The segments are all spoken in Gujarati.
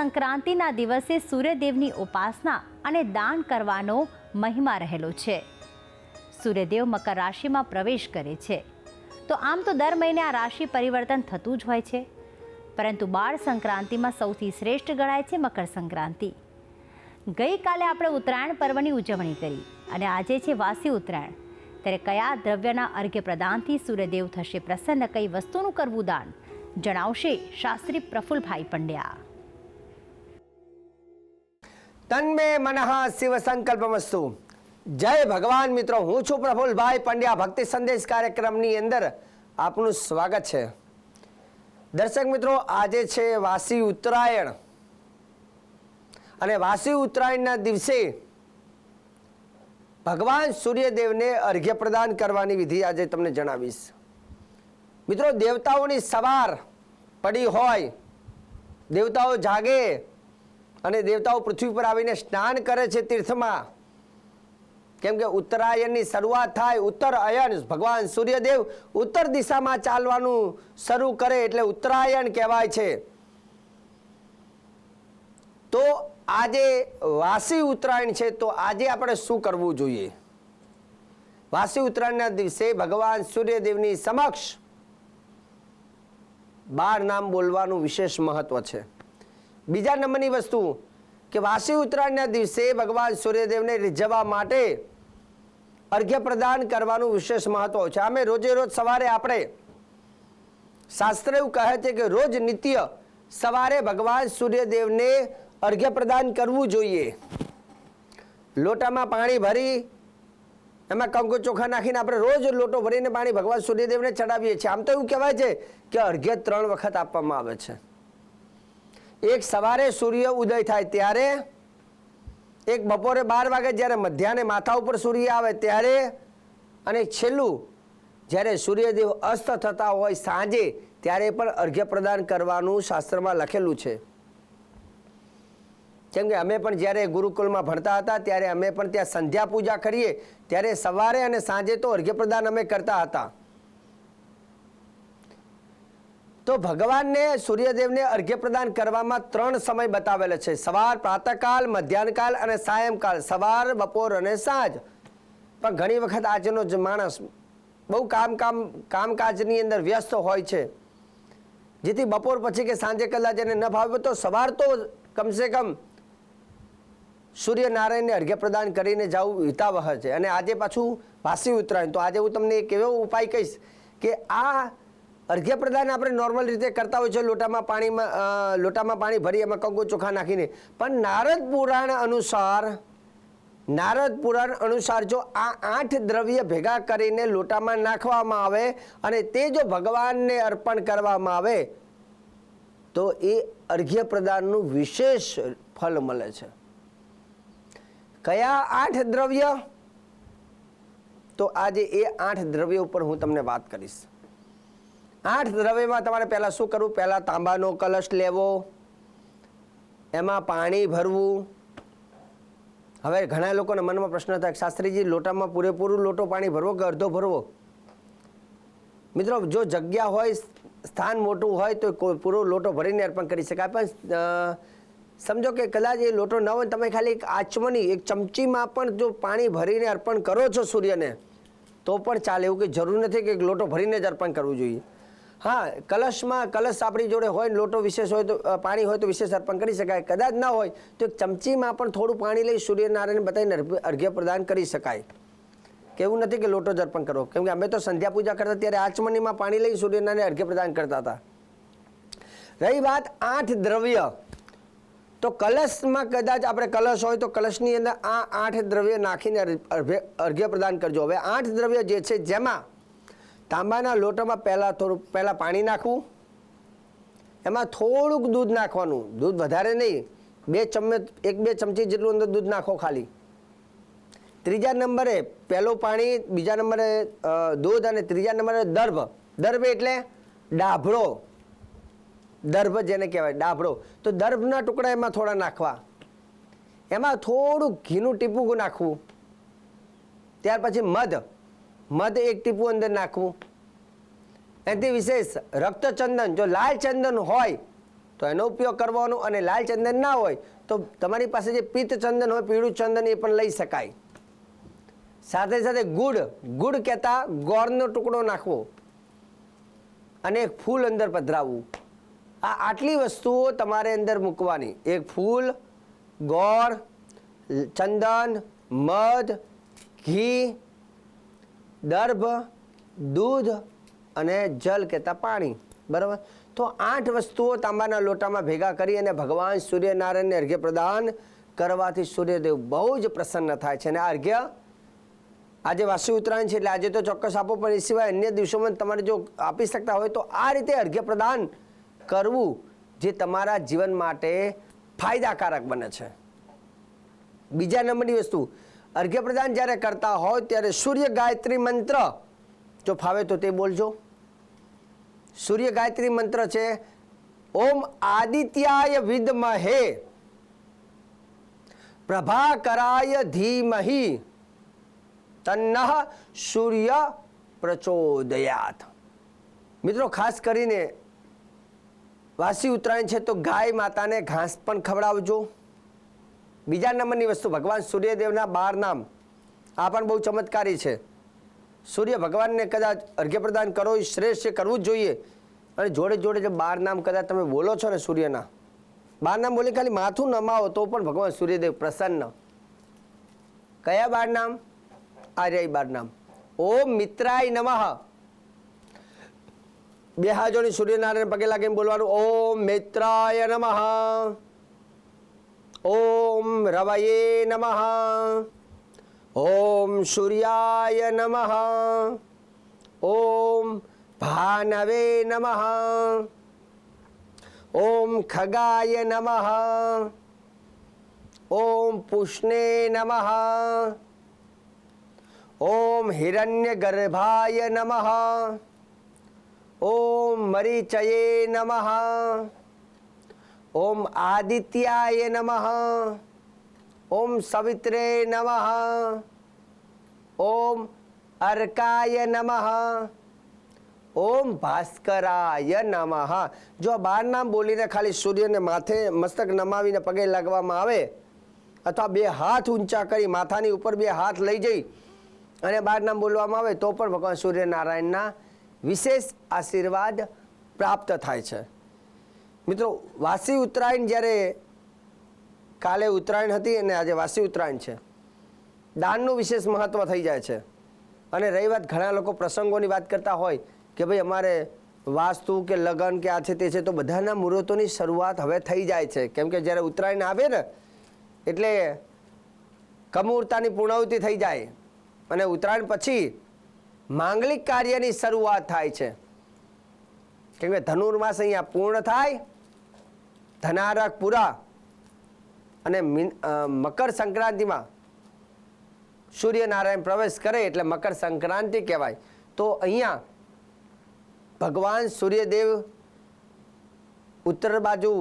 સંક્રાંતિના દિવસે સૂર્યદેવની ઉપાસના અને દાન કરવાનો મહિમા રહેલો છે. સૂર્યદેવ મકર રાશિમાં પ્રવેશ કરે છે. તો આમ તો દર મહિને આ રાશિ પરિવર્તન થતું જ હોય છે. પરંતુ બાળ સંક્રાંતિમાં સૌથી શ્રેષ્ઠ ગણાય છે મકર સંક્રાંતિ. ગઈકાલે આપણે ઉત્તરાયણ પર્વની ઉજવણી કરી અને આજે છે વાસી ઉત્તરાયણ. ત્યારે કયા દ્રવ્યના અર્ઘ્ય પ્રદાનથી સૂર્યદેવ થશે પ્રસન્ન, કઈ વસ્તુનું કરવું દાન? જણાવશે શાસ્ત્રી પ્રફુલભાઈ પંડ્યા. તન્મે મનઃ શિવ સંકલ્પમસ્તુ જય ભગવાન મિત્રો હું છું પ્રફુલભાઈ પંડ્યા ભક્તિ સંદેશ કાર્યક્રમની અંદર આપનું સ્વાગત છે દર્શક મિત્રો આજે છે વાસી ઉત્તરાયણ અને વાસી ઉત્તરાયણના દિવસે ભગવાન સૂર્યદેવને અર્ઘ્ય પ્રદાન કરવાની વિધિ આજે તમને જણાવીશ મિત્રો દેવતાઓની સવાર પડી હોય દેવતાઓ જાગે અને દેવતાઓ પૃથ્વી પર આવીને સ્નાન કરે છે તીર્થમાં. કેમ કે ઉત્તરાયણની શરૂઆત થાય, ઉત્તર અયન, ભગવાન સૂર્યદેવ ઉત્તર દિશામાં ચાલવાનું શરૂ કરે એટલે ઉત્તરાયણ કહેવાય છે. તો આજે વાસી ઉત્તરાયણ છે, તો આજે આપણે શું કરવું જોઈએ? વાસી ઉત્તરાયણના દિવસે ભગવાન સૂર્યદેવની સમક્ષ બાર નામ બોલવાનું વિશેષ મહત્વ છે. બીજા નંબરની વસ્તુ કે વાસી ઉત્તરાયણના દિવસે ભગવાન સૂર્યદેવને રીઝવવા માટે અર્ઘ્ય પ્રદાન કરવાનું વિશેષ મહત્વ છે. આમે રોજે રોજ સવારે આપણે શાસ્ત્ર એવું કહે છે કે રોજ નિત્ય સવારે ભગવાન સૂર્યદેવને અર્ઘ્ય પ્રદાન કરવું જોઈએ. લોટામાં પાણી ભરી, એમાં કંકુ ચોખા નાખીને આપણે રોજ લોટો ભરીને પાણી ભગવાન સૂર્યદેવને ચડાવીએ છીએ. આમ તો એવું કહેવાય છે કે અર્ઘ્ય ત્રણ વખત આપવામાં આવે છે. એક સવારે સૂર્ય ઉદય થાય ત્યારે એક બપોરે બાર વાગે જ્યારે મધ્યાહને માથા ઉપર સૂર્ય આવે ત્યારે અને છેલ્લું, જ્યારે સૂર્યદેવ અસ્ત થતા હોય સાંજે, ત્યારે પણ અર્ઘ્ય પ્રદાન કરવાનું શાસ્ત્રમાં લખેલું છે. કેમ કે અમે પણ જ્યારે ગુરુકુલમાં ભણતા હતા, ત્યારે અમે પણ ત્યાં સંધ્યા પૂજા કરીએ, ત્યારે સવારે અને સાંજે તો અર્ઘ્ય પ્રદાન અમે કરતા હતા. તો ભગવાનને સૂર્યદેવને અર્ઘ્ય પ્રદાન કરવામાં ત્રણ સમય બતાવેલો છે. સવાર, પ્રાતકાલ, મધ્યાહનકાલ અને સાયંકાલ. સવાર, બપોર અને સાંજ. પણ ઘણી વખત આજનો જ માણસ બહુ કામ કામ, કામકાજની અંદર વ્યસ્ત હોય છે. જેથી બપોર પછી કે સાંજે કદાચ એને ન ભાવે તો સવાર તો કમસે કમ સૂર્યનારાયણને અર્ઘ્ય પ્રદાન કરીને જવું હિતાવહ છે. અને આજે પાછું વાસી ઉત્તરાયણ. તો આજે હું તમને એક એવો ઉપાય કહીશ કે આ અર્ઘ્ય પ્રદાન આપણે નોર્મલ રીતે કરતા હોય છે, લોટામાં પાણીમાં લોટામાં પાણી ભરી એમાં કંકુ ચોખા નાખીને. પણ નારદ પુરાણ અનુસાર, નારદ પુરાણ અનુસાર જો આ આઠ દ્રવ્ય ભેગા કરીને લોટામાં નાખવામાં આવે અને તે જો ભગવાનને અર્પણ કરવામાં આવે, તો એ અર્ઘ્ય પ્રદાનનું વિશેષ ફળ મળે છે. કયા આઠ દ્રવ્ય? તો આજે એ આઠ દ્રવ્ય ઉપર હું તમને વાત કરીશ. આઠ દ્રવ્યમાં તમારે પહેલાં શું કરવું? પહેલાં તાંબાનો કલશ લેવો, એમાં પાણી ભરવું. હવે ઘણા લોકોના મનમાં પ્રશ્ન થાય શાસ્ત્રીજી, લોટામાં પૂરેપૂરું લોટો પાણી ભરવો કે અડધો ભરવો? મિત્રો, જો જગ્યા હોય, સ્થાન મોટું હોય, તો કોઈ પૂરો લોટો ભરીને અર્પણ કરી શકાય. પણ સમજો કે કદાચ એ લોટો ન હોય તમે ખાલી એક આચમની, એક ચમચીમાં પણ જો પાણી ભરીને અર્પણ કરો છો સૂર્યને, તો પણ ચાલે. એવું કે જરૂર નથી કે લોટો ભરીને જ અર્પણ કરવું જોઈએ. હા, કલશમાં કલશ આપણી જોડે હોય લોટો વિશેષ હોય તો પાણી હોય તો વિશેષ અર્પણ કરી શકાય. કદાચ ના હોય તો એક ચમચીમાં પણ થોડું પાણી લઈ સૂર્યનારાયણ બતાવીને અર્ઘ્ય- પ્રદાન કરી શકાય. કેવું નથી કે લોટો જ અર્પણ કરો કેમ કે અમે તો સંધ્યા પૂજા કરતા ત્યારે આચમનીમાં પાણી લઈ સૂર્યનારાયણ અર્ઘ્ય પ્રદાન કરતા હતા. રહી વાત આઠ દ્રવ્ય. તો કલશમાં કદાચ આપણે કલશ હોય તો કલશની અંદર આ આઠ દ્રવ્ય નાખીને અર્ઘ- અર્ઘ્ય અર્ઘ્ય પ્રદાન કરજો. હવે આઠ દ્રવ્ય જે છે, જેમાં તાંબાના લોટામાં પહેલાં થોડું, પહેલાં પાણી નાખવું. એમાં થોડુંક દૂધ નાખવાનું. દૂધ વધારે નહીં. બે ચમચ, એક બે ચમચી જેટલું અંદર દૂધ નાખો ખાલી. ત્રીજા નંબરે પહેલું પાણી, બીજા નંબરે દૂધ અને ત્રીજા નંબરે દર્ભ. દર્ભ એટલે ડાભળો. દર્ભ જેને કહેવાય, ડાભળો. તો દર્ભના ટુકડા એમાં થોડા નાખવા. એમાં થોડું ઘીનું ટીપું નાખવું. ત્યાર પછી મધ. મધ એક ટીપું અંદર નાખવું. એનાથી વિશેષ રક્તચંદન, જો લાલ ચંદન હોય, તો એનો ઉપયોગ કરવાનો અને લાલ ચંદન ના હોય, તો તમારી પાસે જે પિત્ત ચંદન હોય, પીળું ચંદન એ પણ લઈ શકાય. સાથે સાથે ગુડ ગુડ કહેતા ગોળનો ટુકડો નાખવો અને એક ફૂલ અંદર પધરાવવું. આ આટલી વસ્તુઓ તમારે અંદર મૂકવાની. એક ફૂલ, ગોળ, ચંદન, મધ, ઘી દર્ભ, દૂધ અને જલ કહેતા પાણી. બરાબર? તો આઠ વસ્તુઓ તાંબાના લોટામાં ભેગા કરી અને ભગવાન સૂર્યનારાયણને અર્ઘ્ય પ્રદાન કરવાથી સૂર્યદેવ બહુ જ પ્રસન્ન થાય છે. અને આ અર્ઘ્ય આજે વાસી ઉત્તરાયણ છે, એટલે આજે તો ચોક્કસ આપો, પણ એ સિવાય અન્ય દિવસોમાં તમારે જો આપી શકતા હોય તો આ રીતે અર્ઘ્ય પ્રદાન કરવું જે તમારા જીવન માટે ફાયદાકારક બને છે. બીજા નંબરની વસ્તુ અર્ઘ્ય પ્રદાન જ્યારે કરતા હોય ત્યારે સૂર્ય ગાયત્રી મંત્ર જો ફાવે તો તે બોલજો. સૂર્ય ગાયત્રી મંત્ર છે, ઓમ આદિત્યાય વિદમહે, પ્રભાકરાય ધીમહી તન્નહ સૂર્ય પ્રચોદયાત. મિત્રો, ખાસ કરીને વાસી ઉત્તરાયણ છે તો ગાય માતાને ઘાસ પણ ખવડાવજો. બીજા નંબરની વસ્તુ, ભગવાન સૂર્યદેવના બાર નામ આ પણ બહુ ચમત્કારી છે. સૂર્ય ભગવાનને કદાચ અર્ઘ્ય પ્રદાન કરો એ શ્રેષ્ઠ કરવું જ જોઈએ. અને જોડે જોડે જે બાર નામ કદાચ તમે બોલો છો ને સૂર્યના બાર નામ બોલી ખાલી માથું નમાવો તો પણ ભગવાન સૂર્યદેવ પ્રસન્ન. કયા બાર નામ આર્ય બાર નામ ઓમ મિત્રાય નમઃ. બે હાજોની સૂર્યનારાયણ પગે લાગીને બોલવાનું, ઓમ મિત્રાય નમઃ. ઓમ રવયે નમઃ. ઓમ સૂર્યાય નમઃ. ઓમ ભાનવે નમઃ. ઓમ ખગાય નમઃ. ઓમ પુષ્ણે નમઃ. ઓમ હિરણ્યગર્ભાય નમઃ. ઓમ મરીચયે નમઃ. ઓમ આદિત્યાય નમઃ. ઓમ સવિત્રે નમઃ. ઓમ અર્કાય નમઃ. ઓમ ભાસ્કરાય નમઃ. જો આ બાર નામ બોલીને ખાલી સૂર્યને માથે મસ્તક નમાવીને પગે લાગવામાં આવે, અથવા બે હાથ ઊંચા કરી માથાની ઉપર બે હાથ લઈ જઈ અને બાર નામ બોલવામાં આવે, તો પણ ભગવાન સૂર્યનારાયણના વિશેષ આશીર્વાદ પ્રાપ્ત થાય છે. મિત્રો, વાસી ઉત્તરાયણ જ્યારે કાલે ઉત્તરાયણ હતી અને આજે વાસી ઉત્તરાયણ છે, દાનનું વિશેષ મહત્ત્વ થઈ જાય છે. અને રહી વાત ઘણા લોકો પ્રસંગોની વાત કરતા હોય કે ભાઈ અમારે વાસ્તુ કે લગ્ન કે આ છે તે છે, તો બધાના મુહૂર્તોની શરૂઆત હવે થઈ જાય છે. કેમ કે જ્યારે ઉત્તરાયણ આવે ને, એટલે કમૂરતાની પૂર્ણાવૃત્તિ થઈ જાય. અને ઉત્તરાયણ પછી માંગલિક કાર્યની શરૂઆત થાય છે. કેમ કે ધનુર્માસ અહીંયા પૂર્ણ થાય ધનારક પૂરા અને મકર સંક્રાંતિમાં સૂર્યનારાયણ પ્રવેશ કરે એટલે મકર સંક્રાંતિ કહેવાય. તો અહીંયા ભગવાન સૂર્યદેવ ઉત્તર બાજુ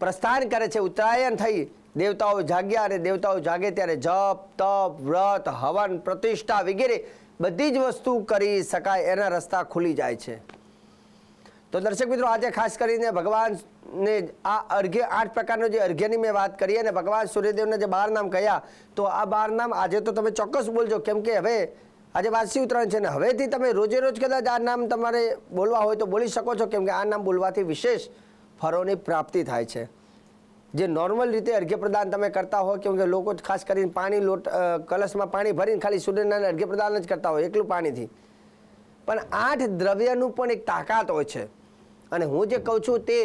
પ્રસ્થાન કરે છે, ઉત્તરાયણ થઈ, દેવતાઓ જાગ્યા અને દેવતાઓ જાગે ત્યારે જપ, તપ, વ્રત, હવન, પ્રતિષ્ઠા વગેરે બધી જ વસ્તુ કરી શકાય, એના રસ્તા ખુલી જાય છે. તો દર્શક મિત્રો, આજે ખાસ કરીને ભગવાનને આ અર્ઘ્ય આઠ પ્રકારનો જે અર્ઘ્યની મેં વાત કરી અને ભગવાન સૂર્યદેવના જે બાર નામ કહ્યા તો આ બાર નામ આજે તો તમે ચોક્કસ બોલજો, કેમ કે હવે આજે વાસી ઉત્તરાયણ છે ને હવેથી તમે રોજે રોજ કદાચ આ નામ તમારે બોલવા હોય તો બોલી શકો છો, કેમ કે આ નામ બોલવાથી વિશેષ ફળોની પ્રાપ્તિ થાય છે. જે નોર્મલ રીતે અર્ઘ્ય પ્રદાન તમે કરતા હો, કેમ કે લોકો ખાસ કરીને પાણી લોટ કલશમાં પાણી ભરીને ખાલી સૂર્યનારાયણ અર્ઘ્ય પ્રદાન જ કરતા હોય, એકલું પાણીથી. પણ આઠ દ્રવ્યનું પણ એક તાકાત હોય છે. અને હું જે કહું છું તે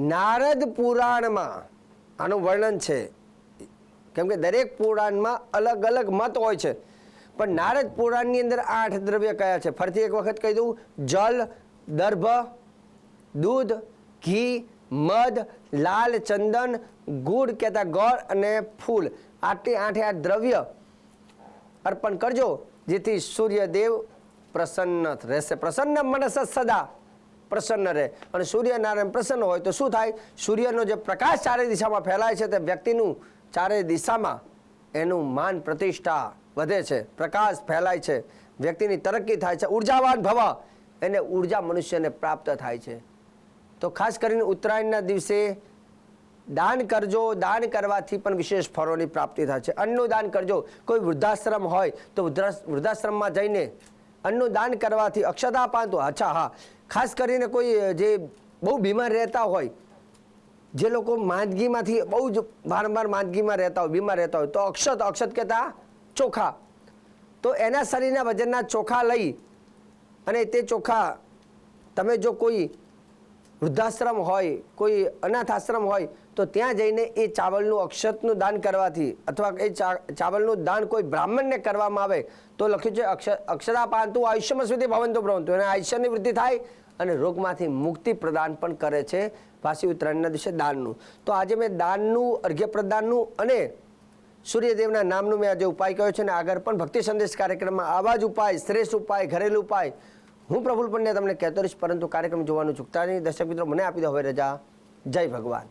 નારદ પુરાણમાં, આનું વર્ણન છે. કેમ કે દરેક પુરાણમાં અલગ અલગ મત હોય છે. પણ નારદ પુરાણની અંદર આઠ દ્રવ્ય કયા છે? ફરીથી એક વખત કહી દઉં. જલ, દર્ભ, દૂધ, ઘી, મધ, લાલ ચંદન, ગુડ કહેતા ગોળ અને ફૂલ. આટલી આઠે આઠ દ્રવ્ય અર્પણ કરજો, જેથી સૂર્યદેવ પ્રસન્ન રહેશે પ્રસન્ન મનસ સદા. પ્રસન્ન રહે. અને સૂર્યનારાયણ પ્રસન્ન હોય તો શું થાય? સૂર્યનો જે પ્રકાશ ચારે દિશામાં ફેલાય છે તે વ્યક્તિનું ચારે દિશામાં એનું માન પ્રતિષ્ઠા વધે છે. પ્રકાશ ફેલાય છે. વ્યક્તિની તરક્કી થાય છે. ઉર્જાવાન ભવ એને ઊર્જા મનુષ્યને પ્રાપ્ત થાય છે. તો ખાસ કરીને ઉત્તરાયણના દિવસે દાન કરજો. દાન કરવાથી પણ વિશેષ ફળોની પ્રાપ્તિ થાય છે. અન્નનું દાન કરજો. કોઈ વૃદ્ધાશ્રમ હોય તો વૃદ્ધા- વૃદ્ધાશ્રમમાં જઈને અન્નનું દાન કરવાથી અક્ષતા પાનતું અચ્છા, હા. ખાસ કરીને કોઈ જે બહુ બીમાર રહેતા હોય, જે લોકો માંદગીમાંથી બહુ જ વારંવાર માંદગીમાં રહેતા હોય, બીમાર રહેતા હોય, તો અક્ષત અક્ષત કહેતા ચોખા. તો એના શરીરના વજનના ચોખા લઈ અને તે ચોખા તમે જો કોઈ વૃદ્ધાશ્રમ હોય, કોઈ અનાથ આશ્રમ હોય, તો ત્યાં જઈને એ ચાવલનું અક્ષતનું દાન કરવાથી અથવા એ ચાવલનું દાન કોઈ બ્રાહ્મણને કરવામાં આવે, તો લખ્યું છે અક્ષ અક્ષરા પાંતુ આયુષ્યમાં સુધી ભવંતો ભવંતો. અને આયુષ્યની વૃદ્ધિ થાય અને રોગમાંથી મુક્તિ પ્રદાન પણ કરે છે વાસી ઉત્તરાયણના દિવસે દાનનું. તો આજે મેં દાનનું અર્ઘ્ય પ્રદાનનું અને સૂર્યદેવના નામનું મેં આજે ઉપાય કહ્યો છે અને આગળ પણ ભક્તિ સંદેશ કાર્યક્રમમાં આવા જ ઉપાય, શ્રેષ્ઠ ઉપાય, ઘરેલું ઉપાય હું પ્રફુલ પંડ્યા તમને કહેતો રહીશ, પરંતુ કાર્યક્રમ જોવાનું ચૂકતા નહીં. દર્શક મિત્રો, મને આપી દો હવે રજા. જય ભગવાન.